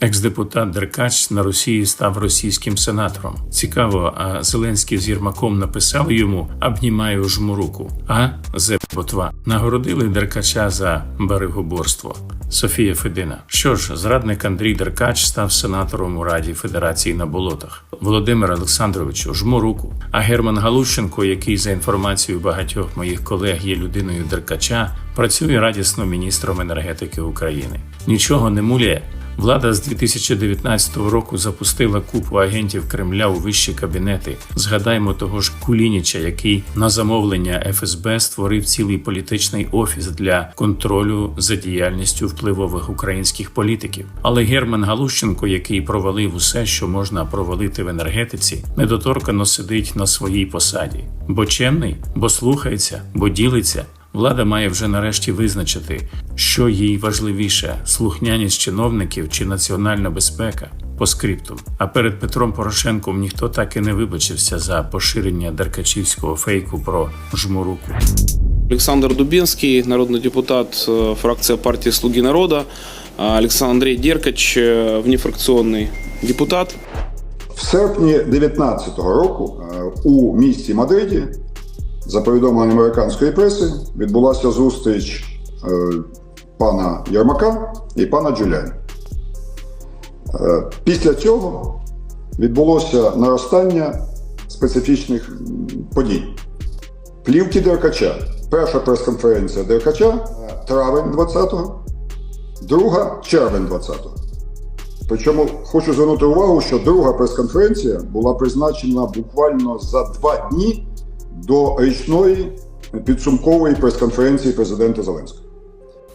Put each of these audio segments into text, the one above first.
Екс-депутат Деркач на Росії став російським сенатором. Цікаво, а Зеленський з Єрмаком написали йому «Обнімаю жму руку». А зе ботва нагородили Деркача за берегоборство. Софія Федина. Що ж, зрадник Андрій Деркач став сенатором у Раді Федерації на болотах. Володимир Олександровичу, жму руку. А Герман Галущенко, який за інформацією багатьох моїх колег є людиною Деркача, працює радісно міністром енергетики України. Нічого не муляє. Влада з 2019 року запустила купу агентів Кремля у вищі кабінети. Згадаймо того ж Кулініча, який на замовлення ФСБ створив цілий політичний офіс для контролю за діяльністю впливових українських політиків. Але Герман Галущенко, який провалив усе, що можна провалити в енергетиці, недоторкано сидить на своїй посаді. Бо чемний, бо слухається, бо ділиться. Влада має вже нарешті визначити, що їй важливіше слухняність чиновників чи національна безпека по скриптум. А перед Петром Порошенком ніхто так і не вибачився за поширення деркачівського фейку про жмуруку. Александр Дубинский, народный депутат, э, фракция партии «Слуги народа». А Александр Андрей Деркач, э, внефракционный депутат. В серпні 2019 року е, у місті Мадриді, за повідомленням американської преси, відбулася зустріч е, пана Єрмака і пана Джуляні. Е, Після цього відбулося наростання специфічних подій. Плівки Деркача. Перша прес-конференція Деркача травень 20-го, друга червень 20-го. Причому хочу звернути увагу, що друга прес-конференція була призначена буквально за два дні до річної підсумкової прес-конференції президента Зеленського.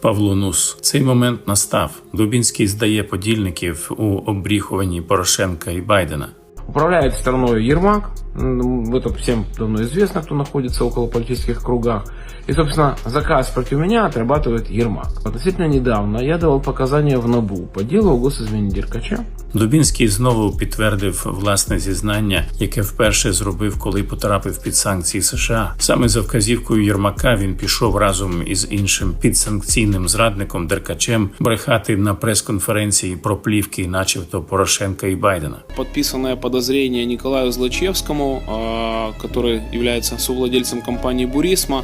Павло Нус. Цей момент настав. Дубінський здає подільників у обріхуванні Порошенка і Байдена. Управляє стороною Ермак, м, это всем давно известно, кто находится около политических кругах. И, собственно, заказ против меня отрабатывает Ермак. Относительно недавно я давал показания в НАБУ по делу о госизмене Деркача. Дубінський знову підтвердив власне зізнання, яке вперше зробив, коли потрапив під санкції США. Саме за вказівкою Єрмака він пішов разом із іншим підсанкційним зрадником Деркачем брехати на прес-конференції про плівки, начебто Порошенка і Байдена. Подписанное подозрение Николаю Злачевскому, э, который является совладельцем компании «Бурисма».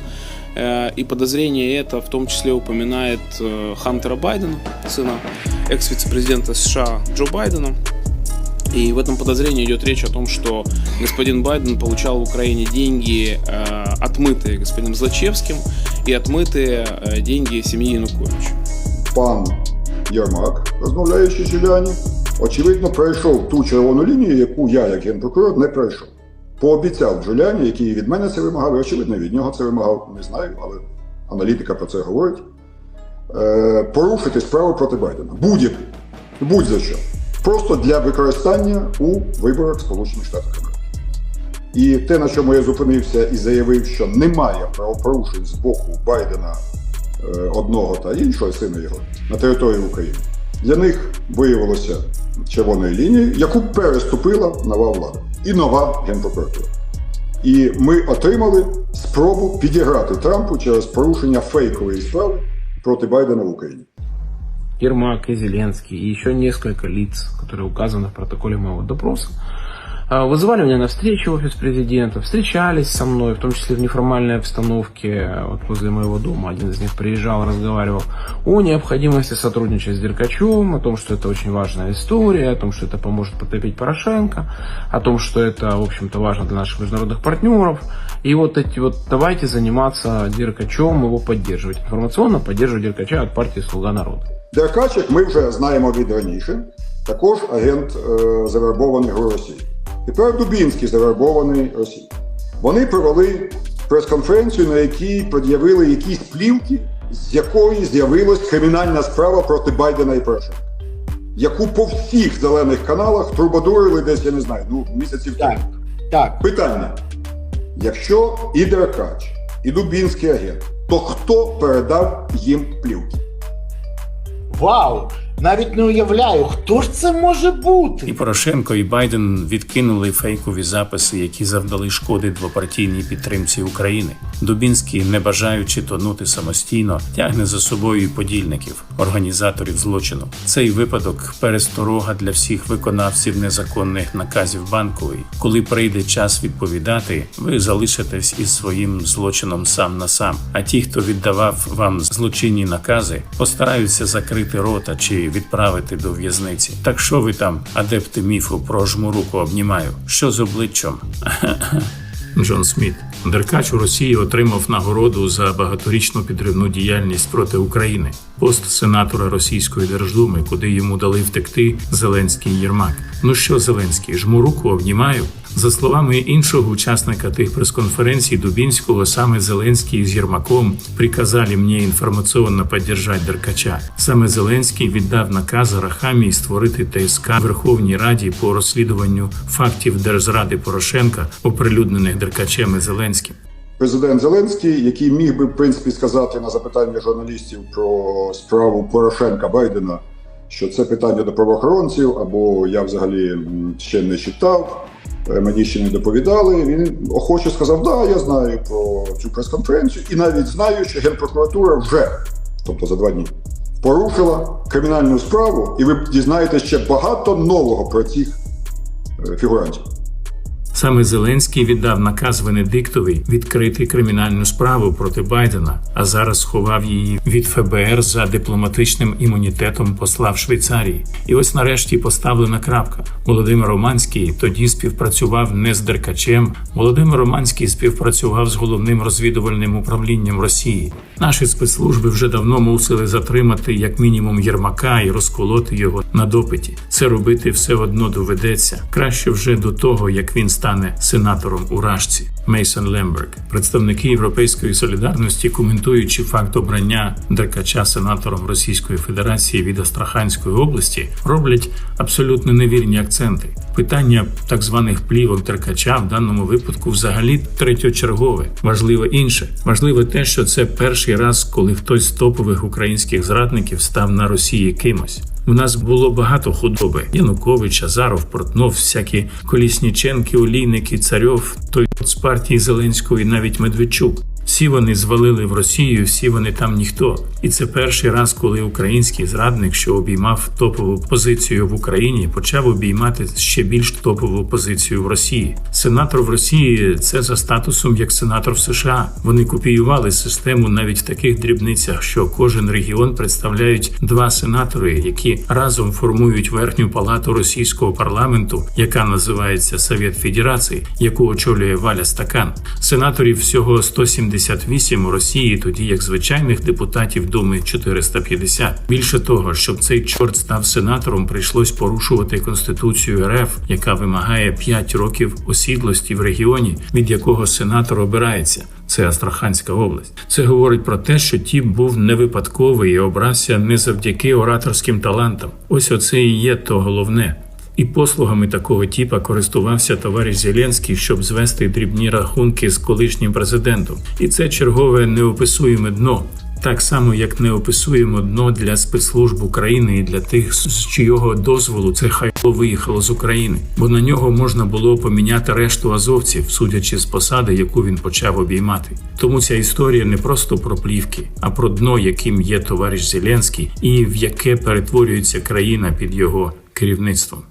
Э, И подозрение это в том числе упоминает э, Хантера Байдена, сына экс-вице-президента США Джо Байдена. И в этом подозрении идет речь о том, что господин Байден получал в Украине деньги, э, отмытые господином Злачевским, и отмытые э, деньги семьи Януковича. Пан Єрмак, розмовляючи з Джуляні, очевидно, пройшов ту червону лінію, яку я, як генпрокурор, не пройшов. Пообіцяв Джуляні, який від мене це вимагав, і очевидно, від нього це вимагав, не знаю, але аналітика про це говорить. Е, порушити справу проти Байдена. Будь-яку. Будь-за що. Просто для використання у виборах Сполучених Штатів Америки. І те, на чому я зупинився і заявив, що немає правопорушень з боку Байдена е, одного та іншого сина його на території України, для них виявилося червоною лінії, яку переступила нова влада і нова генпрокуратура. І ми отримали спробу підіграти Трампу через порушення фейкової справи проти Байдена в Україні. Ермак и Зеленский, и еще несколько лиц, которые указаны в протоколе моего допроса, вызывали меня на встречу в офис президента, встречались со мной, в том числе в неформальной обстановке, вот возле моего дома. Один из них приезжал, разговаривал о необходимости сотрудничать с Деркачевым, о том, что это очень важная история, о том, что это поможет потопить Порошенко, о том, что это, в общем-то, важно для наших международных партнеров. И вот эти вот давайте заниматься Деркачевым, его поддерживать. Информационно поддерживать Деркача от партии «Слуга народа». Деркач, як ми вже знаємо від раніше, також агент е, завербований в Росії. Тепер Дубінський завербований Росією. Вони провели прес-конференцію, на якій пред'явили якісь плівки, з якої з'явилась кримінальна справа проти Байдена і Порошенка, яку по всіх зелених каналах трубадурили десь, я не знаю, ну місяців тому. Так, так. Питання: якщо і Деркач, і Дубінський агент, то хто передав їм плівки? Вау! Навіть не уявляю, хто ж це може бути. І. Порошенко і Байден відкинули фейкові записи, які завдали шкоди двопартійній підтримці України. Дубінський, не бажаючи тонути самостійно, тягне за собою подільників, організаторів злочину. Цей випадок пересторога для всіх виконавців незаконних наказів банкової. Коли прийде час відповідати, ви залишитесь із своїм злочином сам на сам. А ті, хто віддавав вам злочинні накази, постараються закрити рота чи відправити до в'язниці. Так що ви там, адепти міфу про жмуруку обнімаю? Що з обличчям? Джон Сміт. Деркач у Росії отримав нагороду за багаторічну підривну діяльність проти України. Пост сенатора Російської Держдуми, куди йому дали втекти Зеленський Єрмак. Ну що, Зеленський, жму руку обнімаю. За словами іншого учасника тих прес-конференцій Дубінського, саме Зеленський з Єрмаком приказали мені інформаційно підтримати Деркача. Саме Зеленський віддав наказ Рахамії створити ТСК Верховній Раді по розслідуванню фактів держзради Порошенка, оприлюднених Деркачем і Зеленським. Президент Зеленський, який міг би в принципі сказати на запитання журналістів про справу Порошенка Байдена, що це питання до правоохоронців, або я взагалі ще не читав, мені ще не доповідали. Він охоче сказав: Да, я знаю про цю прес-конференцію, і навіть знаю, що Генпрокуратура вже, тобто за два дні, порушила кримінальну справу, і ви дізнаєтесь ще багато нового про цих е, фігурантів. Саме Зеленський віддав наказ Венедиктові відкрити кримінальну справу проти Байдена, а зараз сховав її від ФБР за дипломатичним імунітетом посла в Швейцарії. І ось нарешті поставлена крапка. Володимир Романський тоді співпрацював не з Деркачем. Володимир Романський співпрацював з головним розвідувальним управлінням Росії. Наші спецслужби вже давно мусили затримати як мінімум Єрмака і розколоти його на допиті. Це робити все одно доведеться. Краще вже до того, як він стане сенатором у Рашці. Мейсон Лемберг, представники Європейської солідарності, коментуючи факт обрання Деркача сенатором Російської Федерації від Астраханської області, роблять абсолютно невірні акценти. Питання так званих плівок Деркача в даному випадку взагалі третьочергове. Важливо інше. Важливо те, що це перший раз, коли хтось з топових українських зрадників став на Росії кимось. У нас було багато худоби: Янукович, Азаров, Портнов, всякі Колісніченки, Олійники, Царьов, той з партії Зеленського і навіть Медведчук. Всі вони звалили в Росію, всі вони там ніхто. І це перший раз, коли український зрадник, що обіймав топову позицію в Україні, почав обіймати ще більш топову позицію в Росії. Сенатор в Росії це за статусом як сенатор в США. Вони копіювали систему навіть в таких дрібницях, що кожен регіон представляють два сенатори, які разом формують верхню палату російського парламенту, яка називається Совет Федерації, яку очолює Валя Стакан. Сенаторів всього 178 у Росії, тоді як звичайних депутатів Думи 450. Більше того, щоб цей чорт став сенатором, прийшлось порушувати конституцію РФ, яка вимагає 5 років осідлості в регіоні, від якого сенатор обирається. Це Астраханська область. Це говорить про те, що тіп був не випадковий і обрався не завдяки ораторським талантам. Ось оце і є то головне. І послугами такого типа користувався товариш Зеленський, щоб звести дрібні рахунки з колишнім президентом. І це чергове неописуєме дно. Так само, як не описуємо дно для спецслужб України і для тих, з чийого дозволу це хайло виїхало з України, бо на нього можна було поміняти решту азовців, судячи з посади, яку він почав обіймати. Тому ця історія не просто про плівки, а про дно, яким є товариш Зеленський, і в яке перетворюється країна під його керівництвом.